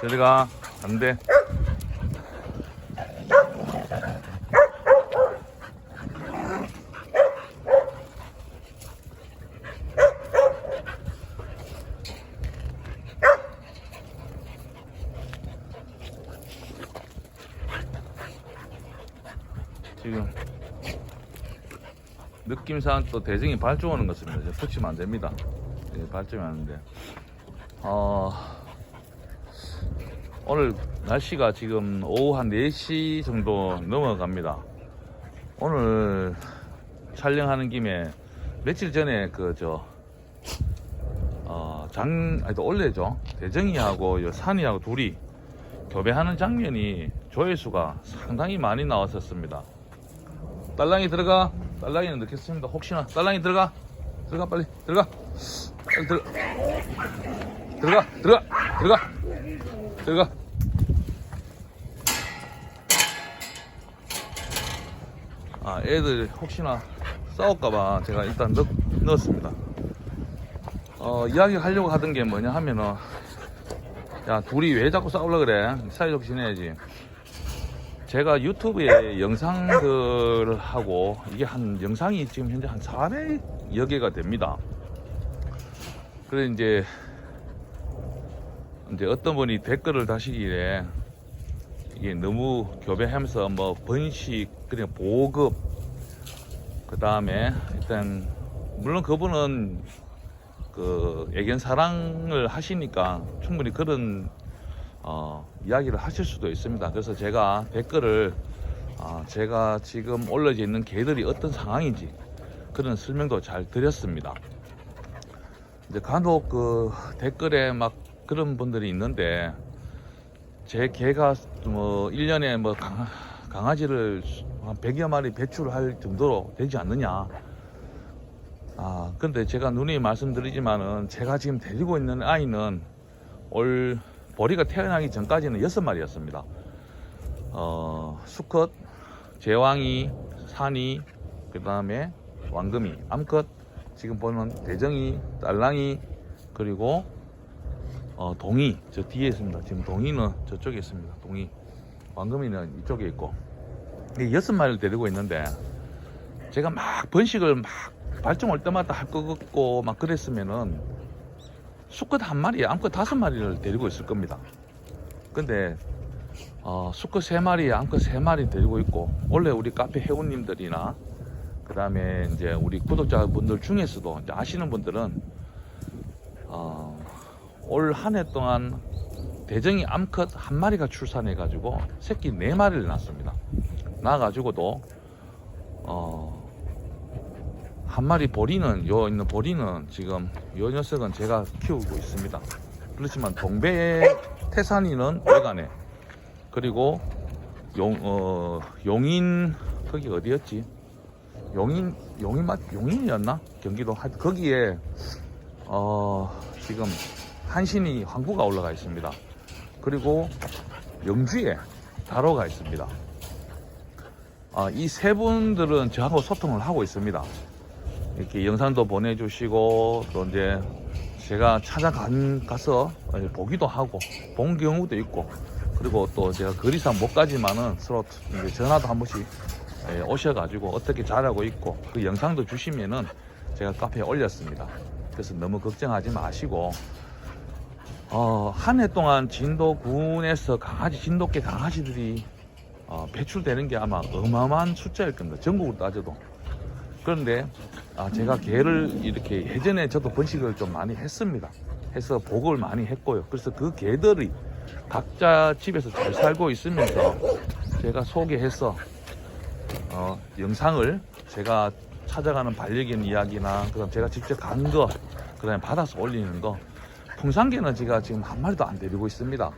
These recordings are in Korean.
저리 가. 안 돼. 지금 느낌상 또 대증이 발종하는 것입니다. 이제 붙이면 안 됩니다. 예, 발종이 하는데. 어, 오늘 날씨가 지금 오후 한 4시 정도 넘어갑니다. 오늘 촬영하는 김에 며칠 전에 그 저, 어, 장, 아니, 또 원래죠. 대정이하고 요 산이하고 둘이 교배하는 장면이 조회수가 상당히 많이 나왔었습니다. 딸랑이 들어가. 딸랑이는 넣겠습니다. 혹시나 딸랑이 들어가. 들어가 빨리 들어가. 빨리 들어. 들어가 들어가 들어가 들어가. 아 애들 혹시나 싸울까봐 제가 일단 넣, 넣었습니다. 어 이야기 하려고 하던 게 뭐냐 하면은 야 둘이 왜 자꾸 싸우려 그래 사이좋게 지내야지. 제가 유튜브에 영상들을 하고 이게 한 영상이 지금 현재 한 400여 개가 됩니다. 그래 이제 이제 어떤 분이 댓글을 다시기에 이게 너무 교배하면서 뭐 번식 그냥 보급 그 다음에 일단 물론 그분은 그 애견 사랑을 하시니까 충분히 그런 어, 이야기를 하실 수도 있습니다. 그래서 제가 댓글을 아, 제가 지금 올려져 있는 개들이 어떤 상황인지 그런 설명도 잘 드렸습니다. 이제 간혹 그 댓글에 막 그런 분들이 있는데 제 개가 뭐 1년에 뭐 강, 강아 지를 한 100여 마리 배출할 정도로 되지 않느냐. 아, 근데 제가 누누이 말씀드리지만은 제가 지금 데리고 있는 아이는 올 보리가 태어나기 전까지는 여섯 마리였습니다. 어, 수컷, 제왕이, 산이, 그 다음에 왕금이, 암컷, 지금 보는 대정이, 딸랑이, 그리고 어, 동이, 저 뒤에 있습니다. 지금 동이는 저쪽에 있습니다. 동이. 왕금이는 이쪽에 있고. 이 여섯 마리를 데리고 있는데, 제가 막 번식을 막 발정할 때마다 할 것 같고, 막 그랬으면은, 수컷 한 마리, 암컷 다섯 마리를 데리고 있을 겁니다. 근데 어, 수컷 세 마리, 암컷 세 마리 데리고 있고 원래 우리 카페 회원님들이나 그 다음에 이제 우리 구독자분들 중에서도 아시는 분들은 어, 올 한 해 동안 대정이 암컷 한 마리가 출산해 가지고 새끼 네 마리를 낳습니다. 낳아 가지고도 어, 한 마리 보리는 요 있는 보리는 지금 요 녀석은 제가 키우고 있습니다. 그렇지만 동배 태산이는 외관에 그리고 용, 어, 용인 거기 어디였지? 용인 용인 맞 용인이었나? 경기도 하 거기에 어, 지금 한신이 항구가 올라가 있습니다. 그리고 영주에 다로가 있습니다. 아, 이 세 분들은 저하고 소통을 하고 있습니다. 이렇게 영상도 보내주시고 또 이제 제가 찾아간 가서 보기도 하고 본 경우도 있고 그리고 또 제가 거리상 못 가지만은 서로 이제 전화도 한 번씩 예, 오셔가지고 어떻게 잘하고 있고 그 영상도 주시면은 제가 카페에 올렸습니다. 그래서 너무 걱정하지 마시고 어, 한 해 동안 진도군에서 강아지 진돗개 강아지들이 어, 배출되는 게 아마 어마어마한 숫자일 겁니다. 전국으로 따져도. 그런데 아, 제가 개를 이렇게 예전에 저도 번식을 좀 많이 했습니다. 해서 보고를 많이 했고요. 그래서 그 개들이 각자 집에서 잘 살고 있으면서 제가 소개해서 어, 영상을 제가 찾아가는 반려견 이야기나 그다음 제가 직접 간 거, 그다음에 받아서 올리는 거. 풍산개는 제가 지금 한 마리도 안 데리고 있습니다.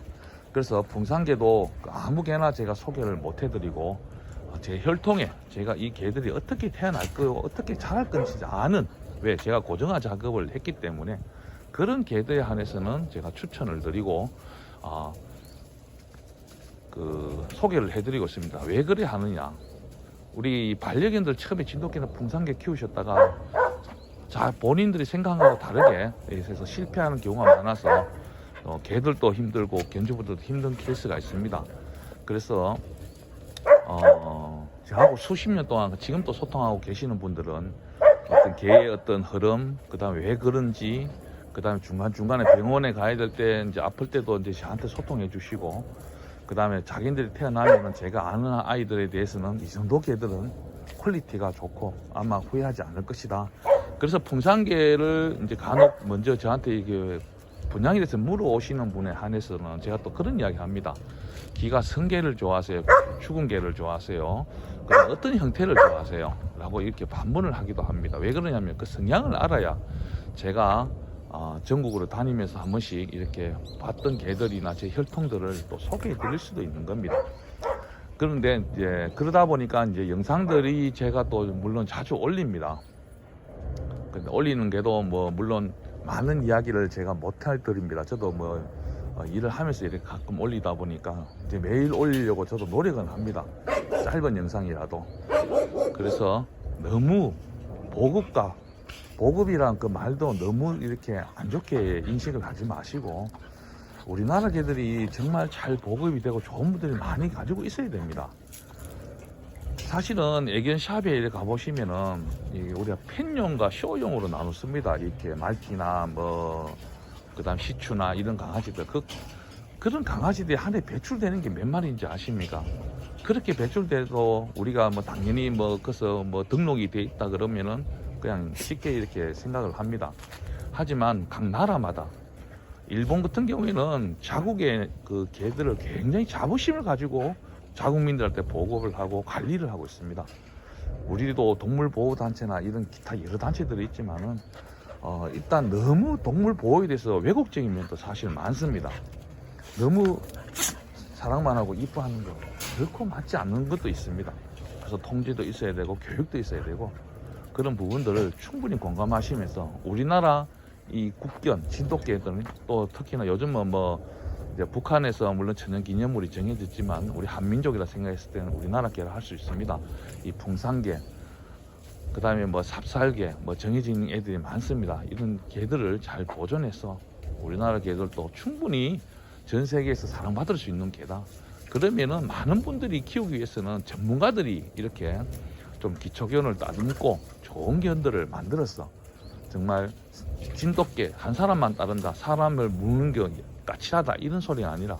그래서 풍산개도 아무 개나 제가 소개를 못 해드리고 어, 제 혈통에 제가 이 개들이 어떻게 태어날 거고 어떻게 자랄 건지 아는 왜 제가 고정화 작업을 했기 때문에 그런 개들에 한해서는 제가 추천을 드리고 아, 그 소개를 해드리고 있습니다. 왜 그래 하느냐? 우리 반려견들 처음에 진돗개는 풍산개 키우셨다가 자 본인들이 생각하고 다르게 그래서 실패하는 경우가 많아서 어, 개들도 힘들고 견주부들도 힘든 케이스가 있습니다. 그래서 어, 저하고 수십 년 동안 지금도 소통하고 계시는 분들은 어떤 개의 어떤 흐름, 그 다음에 왜 그런지, 그 다음에 중간중간에 병원에 가야 될 때 이제 아플 때도 이제 저한테 소통해 주시고, 그 다음에 자기들이 태어나면은 제가 아는 아이들에 대해서는 이 정도 개들은 퀄리티가 좋고 아마 후회하지 않을 것이다. 그래서 풍산개를 이제 간혹 먼저 저한테 이게 분양에 대해서 물어오시는 분에 한해서는 제가 또 그런 이야기 합니다. 기가 성게를 좋아하세요? 죽은 개를 좋아하세요? 그다음 어떤 형태를 좋아하세요? 라고 이렇게 반문을 하기도 합니다. 왜 그러냐면 그 성향을 알아야 제가 어, 전국으로 다니면서 한 번씩 이렇게 봤던 개들이나 제 혈통들을 또 소개해 드릴 수도 있는 겁니다. 그런데 이제 그러다 보니까 이제 영상들이 제가 또 물론 자주 올립니다. 올리는 게도 뭐 물론 많은 이야기를 제가 못할 드립니다. 저도 뭐 어, 일을 하면서 이렇게 가끔 올리다 보니까 이제 매일 올리려고 저도 노력은 합니다. 짧은 영상이라도. 그래서 너무 보급과 보급이란 그 말도 너무 이렇게 안 좋게 인식을 하지 마시고 우리나라 개들이 정말 잘 보급이 되고 좋은 분들이 많이 가지고 있어야 됩니다. 사실은 애견 샵에 가보시면은 이 우리가 펜용과 쇼용으로 나눴습니다. 이렇게 말티나 뭐 그다음 시추나 이런 강아지들 그 그런 강아지들이 한 해 배출되는 게 몇 마리인지 아십니까? 그렇게 배출돼도 우리가 뭐 당연히 뭐 그래서 뭐 등록이 돼 있다 그러면은 그냥 쉽게 이렇게 생각을 합니다. 하지만 각 나라마다 일본 같은 경우에는 자국의 그 개들을 굉장히 자부심을 가지고 자국민들한테 보급을 하고 관리를 하고 있습니다. 우리도 동물보호단체나 이런 기타 여러 단체들이 있지만은 어, 일단 너무 동물 보호에 대해서 왜곡적인 면도 사실 많습니다. 너무 사랑만 하고 이뻐하는 거 결코 맞지 않는 것도 있습니다. 그래서 통제도 있어야 되고 교육도 있어야 되고 그런 부분들을 충분히 공감하시면서 우리나라 이 국견 진돗개들은 또 특히나 요즘은 뭐 이제 북한에서 물론 천연 기념물이 정해졌지만 우리 한민족이라 생각했을 때는 우리나라 개를 할 수 있습니다. 이 풍산개, 그 다음에 뭐 삽살개, 뭐 정해진 애들이 많습니다. 이런 개들을 잘 보존해서 우리나라 개들도 충분히 전 세계에서 사랑받을 수 있는 개다. 그러면은 많은 분들이 키우기 위해서는 전문가들이 이렇게 좀 기초견을 따듬고 좋은 견들을 만들었어. 정말 진돗개 한 사람만 따른다. 사람을 무는 게 까칠하다. 이런 소리가 아니라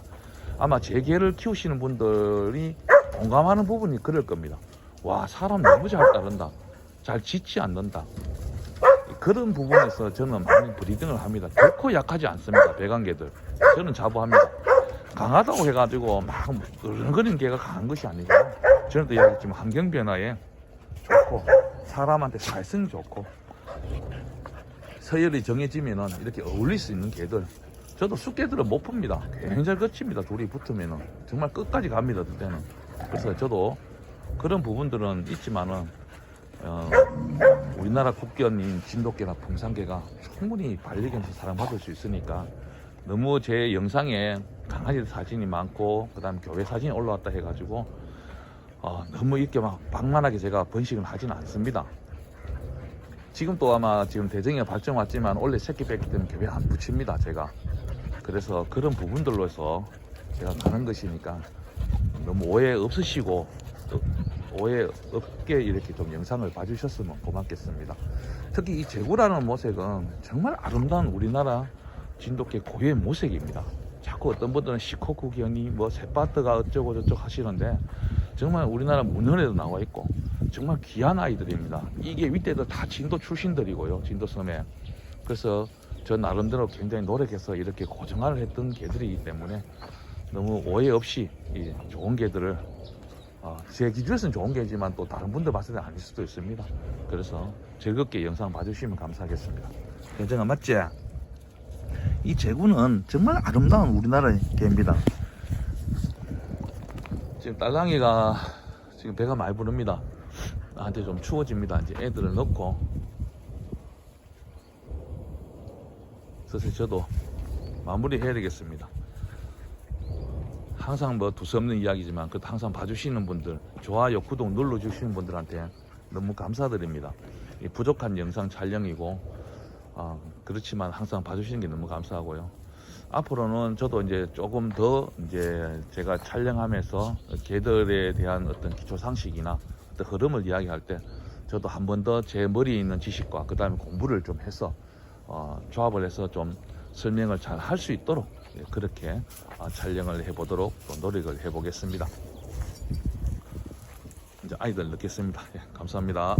아마 제 개를 키우시는 분들이 공감하는 부분이 그럴 겁니다. 와, 사람 너무 잘 따른다. 잘 짖지 않는다. 그런 부분에서 저는 많이 브리딩을 합니다. 결코 약하지 않습니다. 배관개들. 저는 자부합니다. 강하다고 해가지고 막 으르렁거리는 개가 강한 것이 아니고 저는 또 이야기했지만 환경 변화에 좋고 사람한테 살성 좋고 서열이 정해지면은 이렇게 어울릴 수 있는 개들 저도 숫개들은 못 풉니다 굉장히 거칩니다 둘이 붙으면은 정말 끝까지 갑니다 그때는 그래서 저도 그런 부분들은 있지만은 어, 우리나라 국견인 진돗개나 풍산개가 충분히 반려견에서 사랑받을 수 있으니까 너무 제 영상에 강아지 사진이 많고 그 다음 교회 사진이 올라왔다 해가지고 어, 너무 이렇게 막 방만하게 제가 번식을 하지는 않습니다. 지금 또 아마 지금 대정이가 발전 왔지만 원래 새끼 뺐기 때문에 교회 안 붙입니다 제가. 그래서 그런 부분들로 해서 제가 가는 것이니까 너무 오해 없으시고 또 오해 없게 이렇게 좀 영상을 봐주셨으면 고맙겠습니다. 특히 이 제구라는 모색은 정말 아름다운 우리나라 진돗개 고유의 모색입니다. 자꾸 어떤 분들은 시코구견이 뭐 새바트가 어쩌고 저쩌고 하시는데 정말 우리나라 문헌에도 나와 있고 정말 귀한 아이들입니다. 이게 윗대들 다 진도 출신들이고요. 진도섬에. 그래서 저 나름대로 굉장히 노력해서 이렇게 고정화를 했던 개들이기 때문에 너무 오해 없이 이 좋은 개들을 어, 제 기준에서는 좋은 개지만 또 다른 분들 봤을 때 아닐 수도 있습니다. 그래서 즐겁게 영상 봐주시면 감사하겠습니다. 괜찮아 맞지? 이 제구는 정말 아름다운 우리나라 개입니다. 지금 딸랑이가 지금 배가 많이 부릅니다. 나한테 좀 추워집니다. 이제 애들을 넣고 슬슬 저도 마무리해야 되겠습니다. 항상 뭐 두서없는 이야기지만 그래도 항상 봐주시는 분들 좋아요 구독 눌러주시는 분들한테 너무 감사드립니다. 이 부족한 영상 촬영이고 어, 그렇지만 항상 봐주시는 게 너무 감사하고요. 앞으로는 저도 이제 조금 더 이제 제가 촬영하면서 개들에 대한 어떤 기초 상식이나 어떤 흐름을 이야기할 때 저도 한 번 더 제 머리에 있는 지식과 그 다음에 공부를 좀 해서 어, 조합을 해서 좀 설명을 잘 할 수 있도록 예, 그렇게 어, 촬영을 해보도록 또 노력을 해보겠습니다. 이제 아이들 넣겠습니다. 예, 감사합니다.